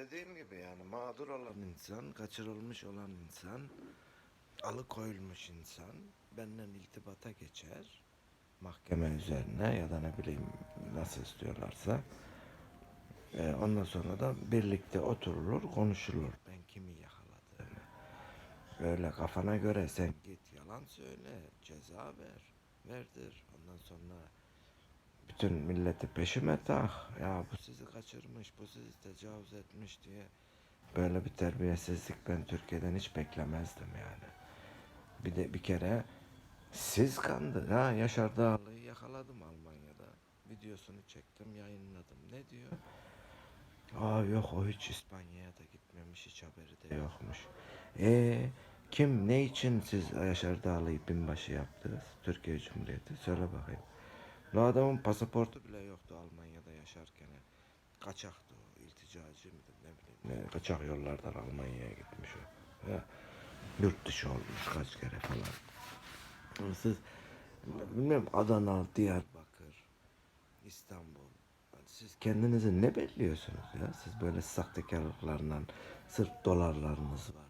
dediğim gibi yani mağdur olan insan, kaçırılmış olan insan, alıkoyulmuş insan benden iltibata geçer. Mahkeme üzerine ya da ne bileyim nasıl istiyorlarsa. Ee, ondan sonra da birlikte oturulur, konuşulur. Ben kimi yakaladığını. Öyle kafana göre sen git yalan söyle, ceza ver, verdir. Ondan sonra bütün milleti peşime tak. Ya bu sizi kaçırmış, bu sizi tecavüz etmiş diye. Böyle bir terbiyesizlik ben Türkiye'den hiç beklemezdim yani. Bir de bir kere siz kandı. Ha Yaşar Dağlı'yı yakaladım Almanya'da. Videosunu çektim, yayınladım. Ne diyor? Aa yok o hiç İspanya'ya da gitmemiş, hiç haberi de yokmuş. E kim, ne için siz Yaşar Dağlı'yı binbaşı yaptınız? Türkiye Cumhuriyeti. Söyle bakayım. O adamın pasaportu bile yoktu Almanya'da yaşarken. Kaçaktı o, ilticacı mıydı ne bileyim. Ne, kaçak yollardan Almanya'ya gitmiş o. Ya, yurt dışı olmuş kaç kere falan. Siz bilmiyorum Adana, Diyarbakır, İstanbul. Yani Siz kendinizi ne belliyorsunuz ya? Siz böyle sahtekarlıklarla sırf dolarlarınız var.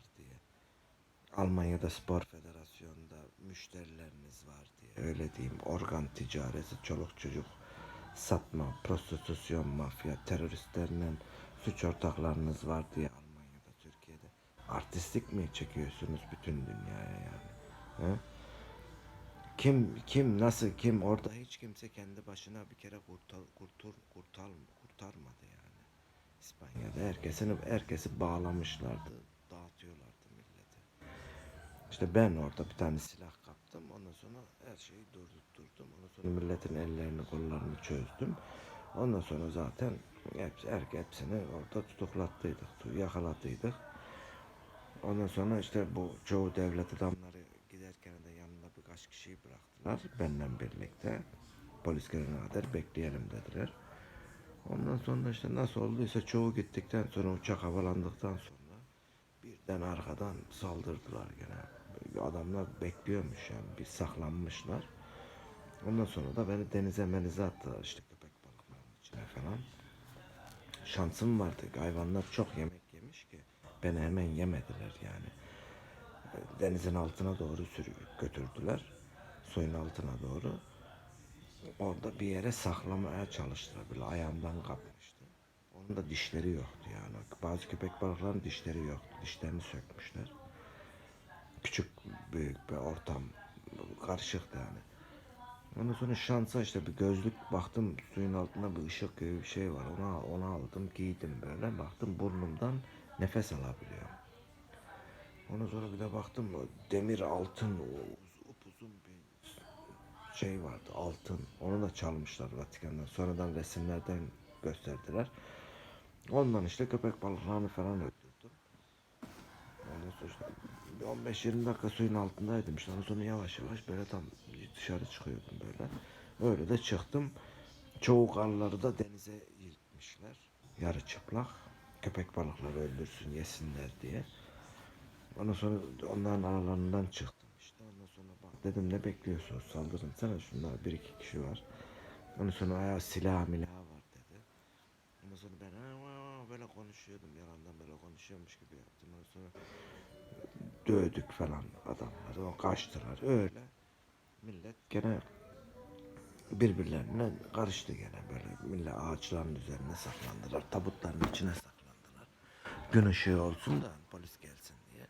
Almanya'da Spor Federasyonu'nda müşterileriniz var diye. Öyle diyeyim. Organ ticareti, çoluk çocuk satma, prostitüsyon, mafya, teröristlerle suç ortaklarınız var diye Almanya'da, Türkiye'de. Artistlik mi çekiyorsunuz bütün dünyaya yani? He? Kim kim nasıl kim orada hiç kimse kendi başına bir kere kurtar kurtur kurtar kurtarmadı yani. İspanya'da herkesin herkesi bağlamışlardı. İşte ben orada bir tane silah kaptım. Ondan sonra her şeyi durdurtturdum. Ondan sonra milletin ellerini kollarını çözdüm. Ondan sonra zaten hepsi, her, hepsini orada tutuklattıydık, tu- yakaladıydık. Ondan sonra işte bu çoğu devlet adamları giderken de yanında birkaç kişiyi bıraktılar. Benden birlikte. Polis gelene kadar bekleyelim dediler. Ondan sonra işte nasıl olduysa çoğu gittikten sonra uçak havalandıktan sonra birden arkadan saldırdılar gene. Adamlar bekliyormuş yani bir saklanmışlar. Ondan sonra da beni denize menize attılar işte köpek balıklarının içine falan. Şansım vardı. Hayvanlar çok yemek yemiş ki beni hemen yemediler yani. Denizin altına doğru sürü götürdüler. Suyun altına doğru. Orada bir yere saklamaya çalıştılar. Böyle ayağımdan kapmıştı. Onun da dişleri yoktu yani. Bazı köpek balıkların dişleri yoktu. Dişlerini sökmüşler. Küçük, büyük bir ortam. Karışıktı yani. Ondan sonra şansa işte bir gözlük baktım suyun altında bir ışık gibi bir şey var. Ona ona aldım giydim böyle. Baktım burnumdan nefes alabiliyorum. Ondan sonra bir de baktım demir altın o uz- upuzun bir şey vardı altın. Onu da çalmışlar Vatikan'dan. Sonradan resimlerden gösterdiler. Ondan işte köpek balıklarını falan öldürdüm. Ondan sonra işte bir 15-20 dakika suyun altındaydım işte. Sonra yavaş yavaş böyle tam dışarı çıkıyordum böyle. Öyle de çıktım. Çoğu karları da denize yırtmışlar. Yarı çıplak. Köpek balıkları öldürsün yesinler diye. Ondan sonra onların aralarından çıktım işte. Ondan sonra bak dedim ne bekliyorsunuz saldırın sana şunlar bir iki kişi var. Ondan sonra ayağı silah milah var dedi. Ondan sonra ben böyle konuşuyordum yalandan böyle konuşuyormuş gibi yaptım. Ondan sonra dövdük falan adamları. O kaçtılar öyle. Millet gene birbirlerine karıştı gene böyle. Millet ağaçların üzerine saklandılar tabutların içine saklandılar. Gün ışığı olsun da polis gelsin diye.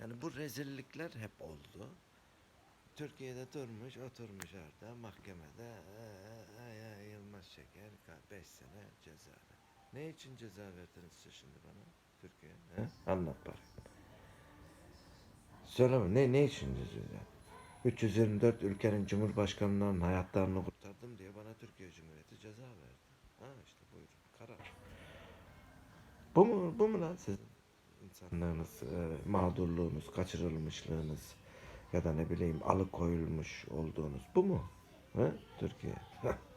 Yani bu rezillikler hep oldu. Türkiye'de durmuş oturmuş orada mahkemede "Aa, ay, ay, Yılmaz Şeker 5 sene ceza ne için ceza verdiniz şimdi bana? Türkiye he? anlat bakayım Söyleme ne, ne için ceza 324 ülkenin cumhurbaşkanlarının hayatlarını kurtardım diye bana Türkiye Cumhuriyeti ceza verdi. Ha işte buyurun karar. Bu mu, bu mu lan sizin insanlığınız, e, mağdurluğunuz, kaçırılmışlığınız ya da ne bileyim alıkoyulmuş olduğunuz bu mu? Ha? Türkiye.